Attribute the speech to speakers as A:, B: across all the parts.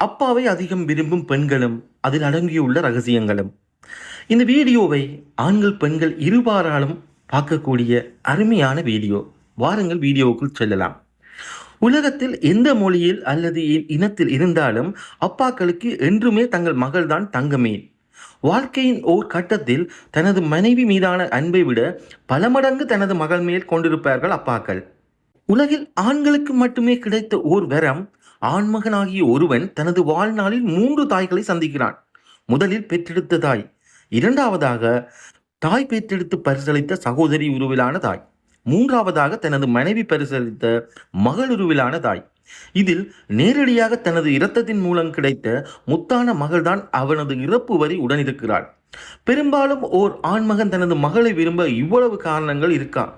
A: அப்பாவை அதிகம் விரும்பும் பெண்களும் அதில் அடங்கியுள்ள ரகசியங்களும். இந்த வீடியோவை ஆண்கள் பெண்கள் இருபாராலும் பார்க்கக்கூடிய அருமையான வீடியோ. வாருங்கள் வீடியோவுக்குள் செல்லலாம். உலகத்தில் எந்த மொழியில் அல்லது இ- இனத்தில் இருந்தாலும் அப்பாக்களுக்கு என்றுமே தங்கள் மகள்தான் தங்கமே. வாழ்க்கையின் ஓர் கட்டத்தில் தனது மனைவி மீதான அன்பை விட பல மடங்கு தனது மகள் மேல் கொண்டிருப்பார்கள் அப்பாக்கள். உலகில் ஆண்களுக்கு மட்டுமே கிடைத்த ஓர் வரம் ஆண்மகனாகிய ஒருவன் தனது வாழ்நாளில் மூன்று தாய்களை சந்திக்கிறான். முதலில் பெற்றெடுத்த தாய் இரண்டாவதாக தாய் பெற்றெடுத்து பரிசளித்த சகோதரி உருவிலான தாய் மூன்றாவதாக தனது மனைவி பரிசளித்த மகள் உருவிலான தாய். இதில் நேரடியாக தனது இரத்தத்தின் மூலம் கிடைத்த முத்தான மகள்தான் அவனது இறப்பு வரை உடனிருக்கிறாள். பெரும்பாலும் ஓர் ஆண்மகன் தனது மகளை விரும்ப இவ்வளவு காரணங்கள் இருக்கான்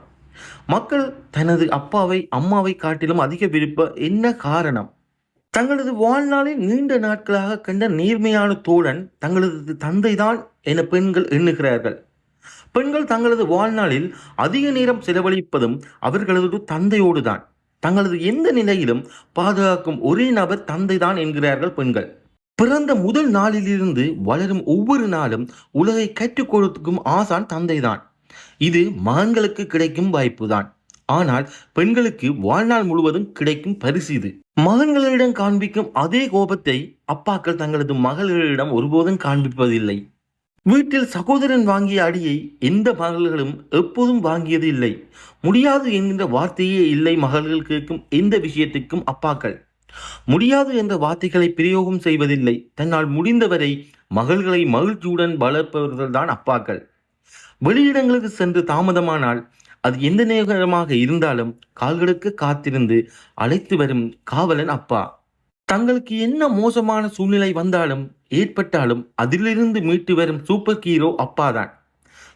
A: மக்கள் தனது அப்பாவை அம்மாவை காட்டிலும் அதிக விருப்ப என்ன காரணம்? தங்களது வாழ்நாளில் நீண்ட நாட்களாக கண்ட நேர்மையான தோழன் தங்களது தந்தைதான் என பெண்கள் எண்ணுகிறார்கள். பெண்கள் தங்களது வாழ்நாளில் அதிக நேரம் செலவழிப்பதும் அவர்களது தந்தையோடு தான் தங்களது எந்த நிலையிலும் பாதுகாக்கும் ஒரே நபர் தந்தைதான் என்கிறார்கள் பெண்கள். பிறந்த முதல் நாளிலிருந்து வளரும் ஒவ்வொரு நாளும் உலகை கற்றுக் கொடுக்கும் ஆசான் தந்தைதான். இது மகன்களுக்கு கிடைக்கும் வாய்ப்புதான். ஆனால் பெண்களுக்கு வாழ்நாள் முழுவதும் கிடைக்கும் பரிசு இது. மகன்களிடம் காண்பிக்கும் அதே கோபத்தை அப்பாக்கள் தங்களது மகள்களிடம் ஒருபோதும் காண்பிப்பதில்லை. வீட்டில் சகோதரன் வாங்கிய அடியை எந்த மகள்களும் எப்போதும் வாங்கியது இல்லை. முடியாது என்கின்ற வார்த்தையே இல்லை மகள்கள் கேட்கும் எந்த விஷயத்துக்கும் அப்பாக்கள். முடியாது என்ற வார்த்தைகளை பிரயோகம் செய்வதில்லை. தன்னால் முடிந்தவரை மகள்களை மகிழ்ச்சியுடன் வளர்ப்பவர்கள்தான் அப்பாக்கள். வெளியிடங்களுக்கு சென்று தாமதமானால் அது எந்த நேரமாக இருந்தாலும் கால்களுக்கு காத்திருந்து அழைத்து வரும் காவலன் அப்பா. தங்களுக்கு என்ன மோசமான சூழ்நிலை வந்தாலும் ஏற்பட்டாலும் அதிலிருந்து மீட்டு வரும் சூப்பர் ஹீரோ அப்பாதான்.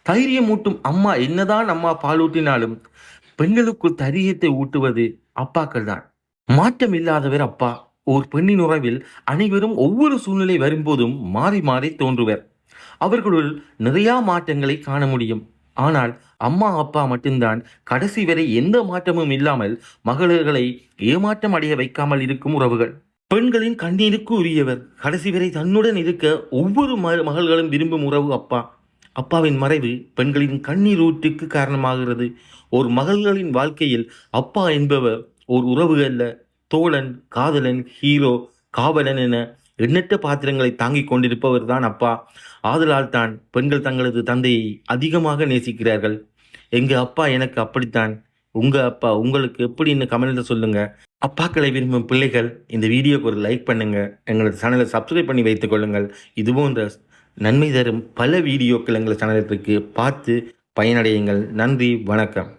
A: தைரியம் ஊட்டும் அம்மா என்னதான் அம்மா பாலூட்டினாலும் பெண்களுக்குள் தைரியத்தை ஊட்டுவது அப்பாக்கள் தான் மாற்றம் இல்லாதவர் அப்பா. ஓர் பெண்ணின் உறவில் அனைவரும் ஒவ்வொரு சூழ்நிலை வரும்போதும் மாறி மாறி தோன்றுவர். அவர்களுள் நிறையா மாற்றங்களை காண முடியும். ஆனால் அம்மா அப்பா மட்டும்தான் கடைசி வரை எந்த மாற்றமும் இல்லாமல் மகளிர்களை ஏமாற்றம் அடைய வைக்காமல் இருக்கும் உறவுகள். பெண்களின் கண்ணீருக்கு உரியவர் கடைசி வரை தன்னுடன் இருக்க ஒவ்வொரு மகள்களும் விரும்பும் உறவு அப்பா. அப்பாவின் மறைவு பெண்களின் கண்ணீர் ஊற்றுக்கு காரணமாகிறது. ஒரு மகள்களின் வாழ்க்கையில் அப்பா என்பவர் ஒரு உறவு அல்ல. தோழன் காதலன் ஹீரோ காவலன் என எண்ணற்ற பாத்திரங்களை தாங்கிக் கொண்டிருப்பவர் தான் அப்பா. ஆதலால் தான் பெண்கள் தங்களது தந்தையை அதிகமாக நேசிக்கிறார்கள். எங்க அப்பா எனக்கு அப்படித்தான். உங்க அப்பா உங்களுக்கு எப்படின்னு கமெண்ட்ல சொல்லுங்க. அப்பாக்களை விரும்பும் பிள்ளைகள் இந்த வீடியோக்கு ஒரு லைக் பண்ணுங்க. எங்களது சேனலை சப்ஸ்கிரைப் பண்ணி வைத்துக் கொள்ளுங்கள். இது போன்ற நன்மை தரும் பல வீடியோக்கள் எங்கள் சேனலுக்கு பார்த்து பயனடையுங்கள். நன்றி வணக்கம்.